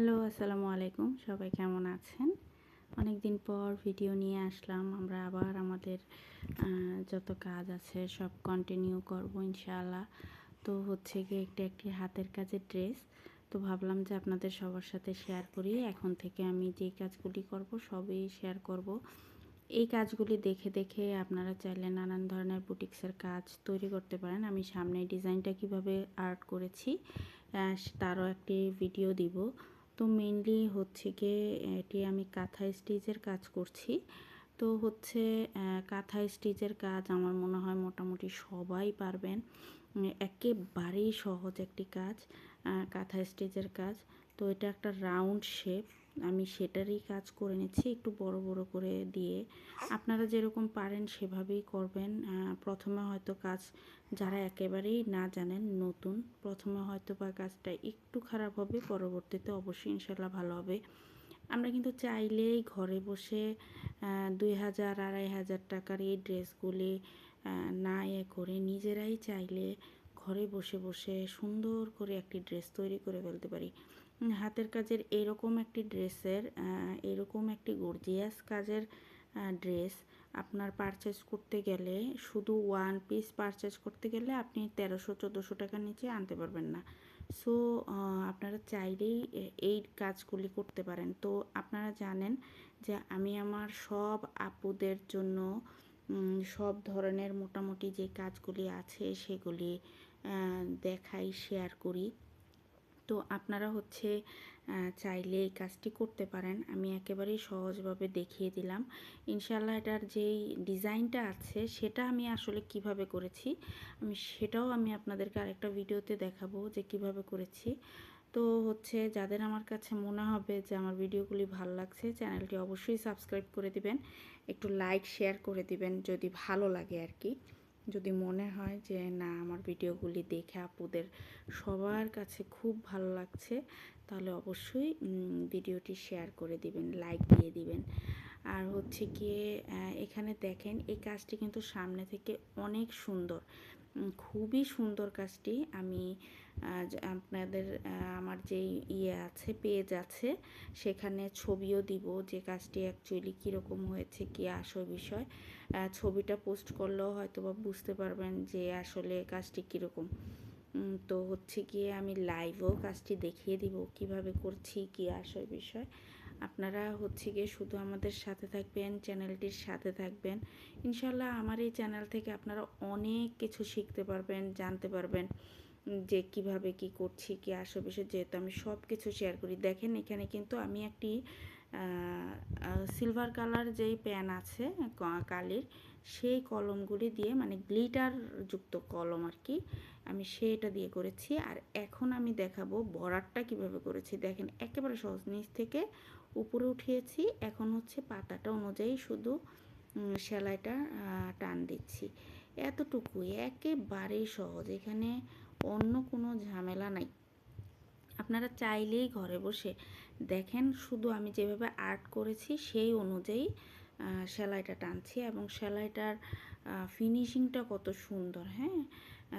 Hello, আসসালামু আলাইকুম। সবাই কেমন আছেন? অনেক দিন পর ভিডিও নিয়ে আসলাম। আমরা আবার আমাদের যত কাজ আছে সব কন্টিনিউ করব ইনশাআল্লাহ। তো হচ্ছে গিয়ে একটি একটি হাতের কাজের ড্রেস তো ভাবলাম যে আপনাদের সবার সাথে শেয়ার করি। এখন থেকে আমি যে কাজগুলি করব সবই শেয়ার করব। এই কাজগুলি দেখে দেখে আপনারা চাইলে নানান ধরনের বুটিক্সের কাজ তৈরি করতে পারেন। আমি সামনে ডিজাইনটা কীভাবে আর্ট করেছি তারও একটি ভিডিও দিব। তো মেনলি হচ্ছে কি এটি আমি কাঁথা স্টিচের কাজ করছি। তো হচ্ছে কাঁথা স্টিচের কাজ আমার মনে হয় মোটামুটি সবাই পারবেন। একেবারেই সহজ একটি কাজ কাঁথা স্টিচের কাজ। তো এটা একটা রাউন্ড শেপ আমি সেটারই কাজ করে নিচ্ছি একটু বড় বড় করে দিয়ে। আপনারা যেরকম পারেন সেভাবেই করবেন। প্রথমে হয়তো কাজ যারা একেবারেই না জানেন, নতুন, প্রথমে হয়তো বা কাজটা একটু খারাপ হবে, পরবর্তীতে অবশ্যই ইনশাল্লাহ ভালো হবে। আমরা কিন্তু চাইলেই ঘরে বসে দুই হাজার, আড়াই হাজার টাকার এই ড্রেসগুলি না এ করে নিজেরাই চাইলে ঘরে বসে বসে সুন্দর করে একটি ড্রেস তৈরি করে ফেলতে পারি। হাতের কাজের এরকম একটি ড্রেসের এরকম একটি গর্জিয়াস কাজের ড্রেস আপনার পারচেস করতে গেলে, শুধু ওয়ান পিস পারচেস করতে গেলে আপনি তেরোশো, চোদ্দোশো টাকার নিচে আনতে পারবেন না। সো আপনারা চাইলেই এই কাজগুলি করতে পারেন। তো আপনারা জানেন যে আমি আমার সব আপুদের জন্য সব ধরনের মোটামুটি যে কাজগুলি আছে সেগুলি দেখাই শেয়ার করি। তো আপনারা হচ্ছে চাইলে এই কাজটি করতে পারেন। আমি একেবারেই সহজভাবে দেখিয়ে দিলাম। ইনশাল্লাহ এটার যেই ডিজাইনটা আছে, সেটা আমি আসলে কীভাবে করেছি, আমি সেটাও আমি আপনাদেরকে আরেকটা ভিডিওতে দেখাবো যে কীভাবে করেছি। তো হচ্ছে, যাদের আমার কাছে মনে হবে যে আমার ভিডিওগুলি ভালো লাগছে, চ্যানেলটি অবশ্যই সাবস্ক্রাইব করে দিবেন। একটু লাইক, শেয়ার করে দিবেন যদি ভালো লাগে আর কি। যদি মনে হয় যে, না, আমার ভিডিওগুলি দেখে আপুদের সবার কাছে খুব ভালো লাগছে, তাহলে অবশ্যই ভিডিওটি শেয়ার করে দিবেন, লাইক দিয়ে দিবেন। আর হচ্ছে গিয়ে এখানে দেখেন, এই কাজটি কিন্তু সামনে থেকে অনেক সুন্দর। খুবই সুন্দর কাজটি আমি আপনাদের আমার যে ইয়ে আছে পেজ আছে, সেখানে ছবিও দিব যে কাজটি অ্যাকচুয়ালি কীরকম হয়েছে, কী আসল বিষয়। ছবিটা পোস্ট করলেও হয়তো বা বুঝতে পারবেন যে আসলে কাজটি কীরকম। তো হচ্ছে গিয়ে আমি লাইভও কাজটি দেখিয়ে দিব, কীভাবে করছি, কি আসল বিষয়। আপনারা হচ্ছে গিয়ে শুধু আমাদের সাথে থাকবেন চ্যানেলটির সাথে থাকবেন। ইনশাল্লাহ আমার এই চ্যানেল থেকে আপনারা অনেক কিছু শিখতে পারবেন, জানতে পারবেন। যে কীভাবে কি করছি, কি বিষয় যেহেতু আমি সব কিছু শেয়ার করি। দেখেন, এখানে কিন্তু আমি একটি সিলভার কালার যেই প্যান আছে কালির, সেই কলমগুলি দিয়ে মানে গ্লিটার যুক্ত কলম আর কি আমি সেটা দিয়ে করেছি। আর এখন আমি দেখাবো বর্ডারটা কীভাবে করেছি। দেখেন, একেবারে সহজ, নিচ থেকে উপরে উঠিয়েছি। এখন হচ্ছে পাতাটা অনুযায়ী শুধু সেলাইটা টান দিচ্ছি। এতটুকুই, একেবারেই সহজ। এখানে অন্য কোনো ঝামেলা নাই। আপনারা চাইলেই ঘরে বসে দেখেন, শুধু আমি যেভাবে আর্ট করেছি সেই অনুযায়ী সেলাইটা টানছি এবং সেলাইটার ফিনিশিংটা কত সুন্দর হ্যাঁ?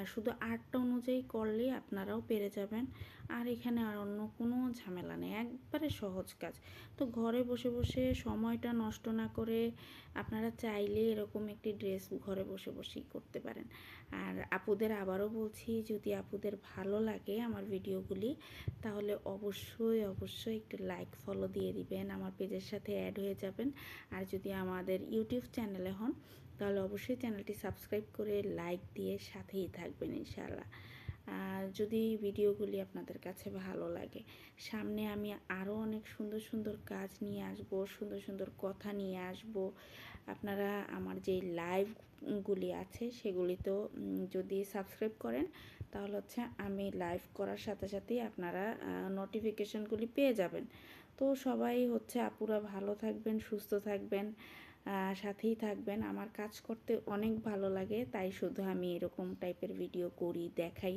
শুধু আর্টটা অনুযায়ী করলে আপনারাও পেরে যাবেন। আর এখানে আর অন্য কোনো ঝামেলা নেই, একবারে সহজ কাজ। তো ঘরে বসে বসে সময়টা নষ্ট না করে আপনারা চাইলে এরকম একটি ড্রেস ঘরে বসে বসেই করতে পারেন। আর আপুদের আবারও বলছি, যদি আপুদের ভালো লাগে আমার ভিডিওগুলি, তাহলে অবশ্যই অবশ্যই একটু লাইক ফলো দিয়ে দিবেন, আমার পেজের সাথে অ্যাড হয়ে যাবেন। আর যদি আমাদের ইউটিউব চ্যানেলে হন তাহলে অবশ্যই চ্যানেলটি সাবস্ক্রাইব করে লাইক দিয়ে সাথেই থাকবেন ইনশাআল্লাহ। আর যদি ভিডিওগুলি আপনাদের কাছে ভালো লাগে, সামনে আমি আরও অনেক সুন্দর সুন্দর কাজ নিয়ে আসব, সুন্দর সুন্দর কথা নিয়ে আসব। আপনারা আমার যে লাইভগুলি আছে সেগুলিতেও যদি সাবস্ক্রাইব করেন, তাহলে হচ্ছে আমি লাইভ করার সাথে সাথেই আপনারা নোটিফিকেশনগুলি পেয়ে যাবেন। তো সবাই হচ্ছে, আপুরা ভালো থাকবেন, সুস্থ থাকবেন সাথেই থাকবেন। আমার কাজ করতে অনেক ভালো লাগে, তাই শুধু আমি এরকম টাইপের ভিডিও করি, দেখাই।